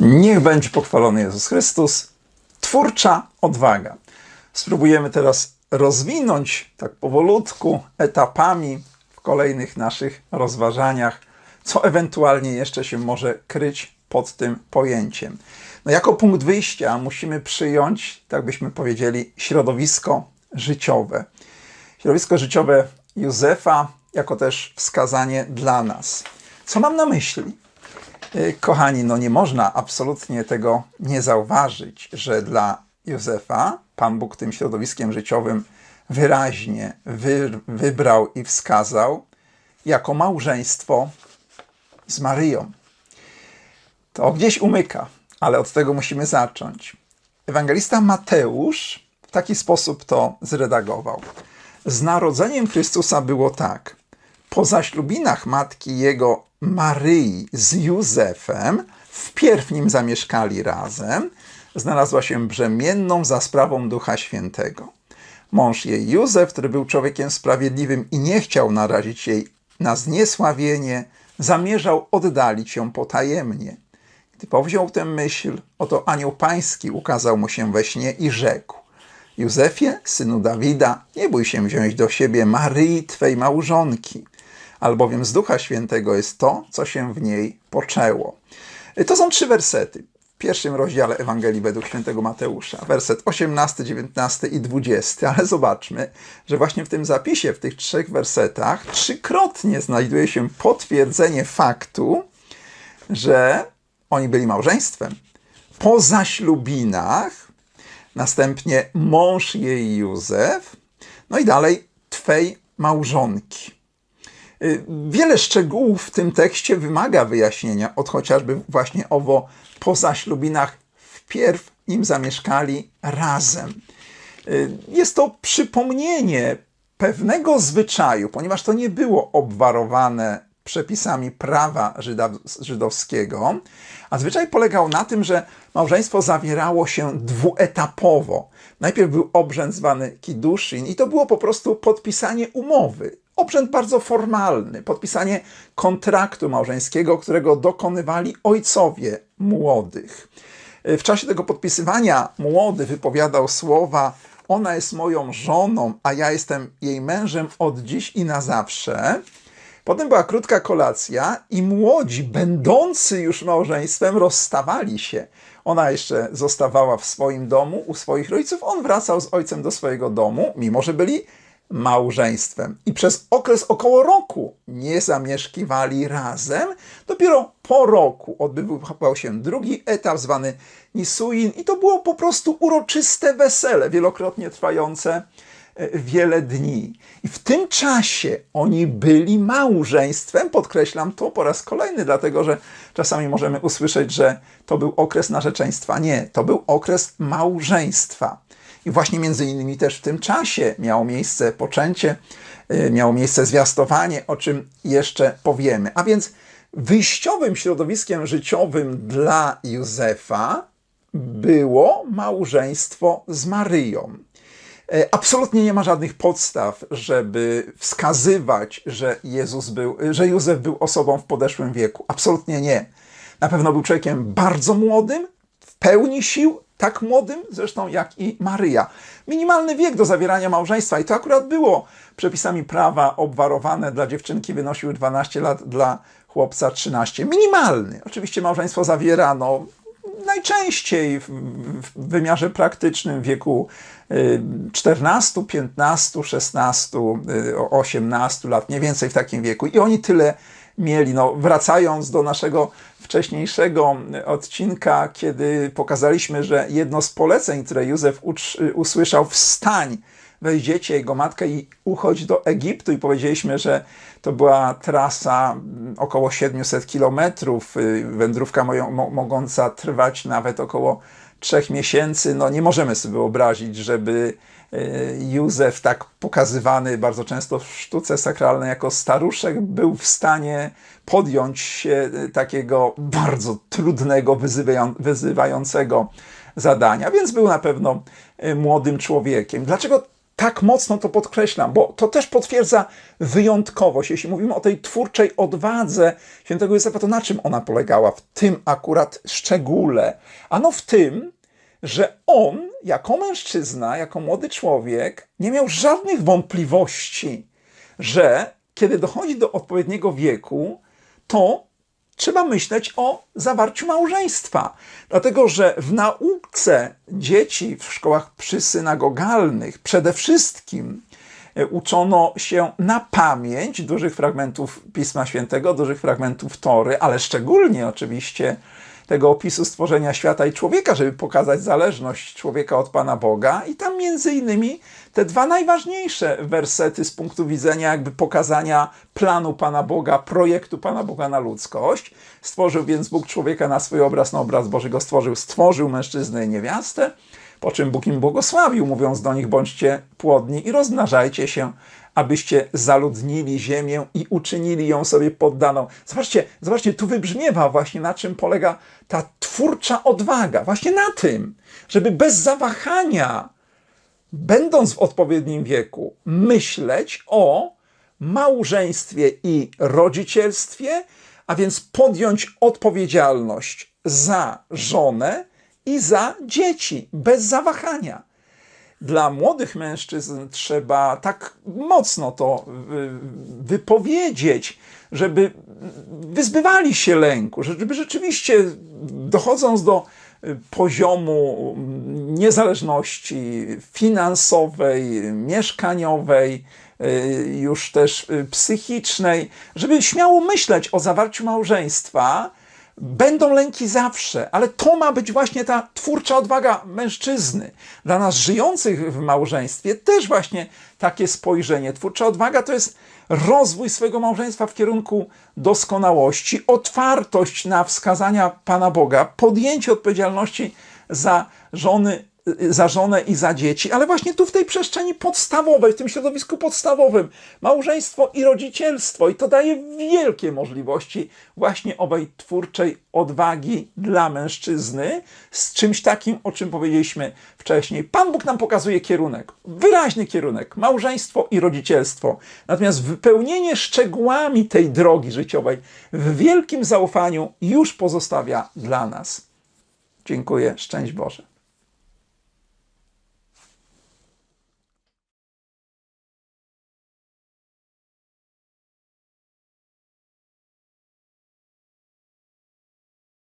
Niech będzie pochwalony Jezus Chrystus. Twórcza odwaga. Spróbujemy teraz rozwinąć tak powolutku, etapami w kolejnych naszych rozważaniach, co ewentualnie jeszcze się może kryć pod tym pojęciem. No jako punkt wyjścia musimy przyjąć, tak byśmy powiedzieli, środowisko życiowe. Środowisko życiowe Józefa jako też wskazanie dla nas. Co mam na myśli? Y, kochani, no nie można absolutnie tego nie zauważyć, że dla Józefa Pan Bóg tym środowiskiem życiowym wyraźnie wy, wybrał i wskazał jako małżeństwo z Maryją. To gdzieś umyka, ale od tego musimy zacząć. Ewangelista Mateusz w taki sposób to zredagował. Z narodzeniem Chrystusa było tak. Po zaślubinach matki jego Maryi z Józefem, wpierw nim zamieszkali razem, znalazła się brzemienną za sprawą Ducha Świętego. Mąż jej Józef, który był człowiekiem sprawiedliwym i nie chciał narazić jej na zniesławienie, zamierzał oddalić ją potajemnie. Gdy powziął tę myśl, oto anioł pański ukazał mu się we śnie i rzekł: Józefie, synu Dawida, nie bój się wziąć do siebie Maryi, twej małżonki, albowiem z Ducha Świętego jest to, co się w niej poczęło. To są trzy wersety. W pierwszym rozdziale Ewangelii według świętego Mateusza, werset 18, 19 i 20. Ale zobaczmy, że właśnie w tym zapisie, w tych trzech wersetach, trzykrotnie znajduje się potwierdzenie faktu, że oni byli małżeństwem. Po zaślubinach, następnie mąż jej Józef, no i dalej twej małżonki. Y, wiele szczegółów w tym tekście wymaga wyjaśnienia, od chociażby właśnie owo po zaślubinach wpierw im zamieszkali razem. Y, jest to przypomnienie pewnego zwyczaju, ponieważ to nie było obwarowane przepisami prawa żydowskiego, a zwyczaj polegał na tym, że małżeństwo zawierało się dwuetapowo. Najpierw był obrzęd zwany kiddushin i to było po prostu podpisanie umowy. Obrzęd bardzo formalny, podpisanie kontraktu małżeńskiego, którego dokonywali ojcowie młodych. W czasie tego podpisywania młody wypowiadał słowa: Ona jest moją żoną, a ja jestem jej mężem od dziś i na zawsze. Potem była krótka kolacja i młodzi, będący już małżeństwem, rozstawali się. Ona jeszcze zostawała w swoim domu u swoich rodziców, on wracał z ojcem do swojego domu, mimo że byli małżeństwem. I przez okres około roku nie zamieszkiwali razem. Dopiero po roku odbywał się drugi etap zwany Nisuin i to było po prostu uroczyste wesele, wielokrotnie trwające e, wiele dni. I w tym czasie oni byli małżeństwem, podkreślam to po raz kolejny, dlatego że czasami możemy usłyszeć, że to był okres narzeczeństwa. Nie, to był okres małżeństwa. I właśnie między innymi też w tym czasie miało miejsce poczęcie, y, miało miejsce zwiastowanie, o czym jeszcze powiemy. A więc wyjściowym środowiskiem życiowym dla Józefa było małżeństwo z Maryją. E, absolutnie nie ma żadnych podstaw, żeby wskazywać, że Jezus był, że Józef był osobą w podeszłym wieku. Absolutnie nie. Na pewno był człowiekiem bardzo młodym, w pełni sił, tak młodym zresztą jak i Maryja. Minimalny wiek do zawierania małżeństwa i to akurat było przepisami prawa obwarowane dla dziewczynki wynosił 12 lat, dla chłopca 13. Minimalny. Oczywiście małżeństwo zawierano najczęściej w, wymiarze praktycznym w wieku 14, 15, 16, 18 lat, mniej więcej w takim wieku. I oni tyle mieli. No, wracając do naszego wcześniejszego odcinka, kiedy pokazaliśmy, że jedno z poleceń, które Józef usłyszał, wstań, weź dziecię, jego matkę i uchodź do Egiptu i powiedzieliśmy, że to była trasa mm, około 700 kilometrów, y, wędrówka mogąca trwać nawet około trzech miesięcy. No nie możemy sobie wyobrazić, żeby y, Józef, tak pokazywany bardzo często w sztuce sakralnej jako staruszek, był w stanie podjąć się y, takiego bardzo trudnego, wyzywającego zadania, więc był na pewno młodym człowiekiem. Dlaczego tak mocno to podkreślam, bo to też potwierdza wyjątkowość. Jeśli mówimy o tej twórczej odwadze świętego Józefa, to na czym ona polegała w tym akurat szczególe? Ano w tym, że on, jako mężczyzna, jako młody człowiek, nie miał żadnych wątpliwości, że kiedy dochodzi do odpowiedniego wieku, to trzeba myśleć o zawarciu małżeństwa. Dlatego, że w nauce dzieci w szkołach przysynagogalnych przede wszystkim e, uczono się na pamięć dużych fragmentów Pisma Świętego, dużych fragmentów Tory, ale szczególnie oczywiście tego opisu stworzenia świata i człowieka, żeby pokazać zależność człowieka od Pana Boga. I tam między innymi te dwa najważniejsze wersety z punktu widzenia jakby pokazania planu Pana Boga, projektu Pana Boga na ludzkość. Stworzył więc Bóg człowieka na swój obraz, na obraz Boży go stworzył, stworzył mężczyznę i niewiastę, po czym Bóg im błogosławił, mówiąc do nich, bądźcie płodni i rozmnażajcie się, abyście zaludnili ziemię i uczynili ją sobie poddaną. Zobaczcie, zobaczcie, tu wybrzmiewa właśnie na czym polega ta twórcza odwaga. Właśnie na tym, żeby bez zawahania, będąc w odpowiednim wieku, myśleć o małżeństwie i rodzicielstwie, a więc podjąć odpowiedzialność za żonę i za dzieci, bez zawahania. Dla młodych mężczyzn trzeba tak mocno to wypowiedzieć, żeby wyzbywali się lęku, żeby rzeczywiście dochodząc do poziomu niezależności finansowej, mieszkaniowej, już też psychicznej, żeby śmiało myśleć o zawarciu małżeństwa, Będą lęki zawsze, ale to ma być właśnie ta twórcza odwaga mężczyzny. Dla nas żyjących w małżeństwie też właśnie takie spojrzenie. Twórcza odwaga to jest rozwój swojego małżeństwa w kierunku doskonałości, otwartość na wskazania Pana Boga, podjęcie odpowiedzialności za żony za żonę i za dzieci, ale właśnie tu w tej przestrzeni podstawowej, w tym środowisku podstawowym, małżeństwo i rodzicielstwo, i to daje wielkie możliwości właśnie owej twórczej odwagi dla mężczyzny, z czymś takim, o czym powiedzieliśmy wcześniej. Pan Bóg nam pokazuje kierunek, wyraźny kierunek, małżeństwo i rodzicielstwo. Natomiast wypełnienie szczegółami tej drogi życiowej w wielkim zaufaniu już pozostawia dla nas. Dziękuję, szczęść Boże.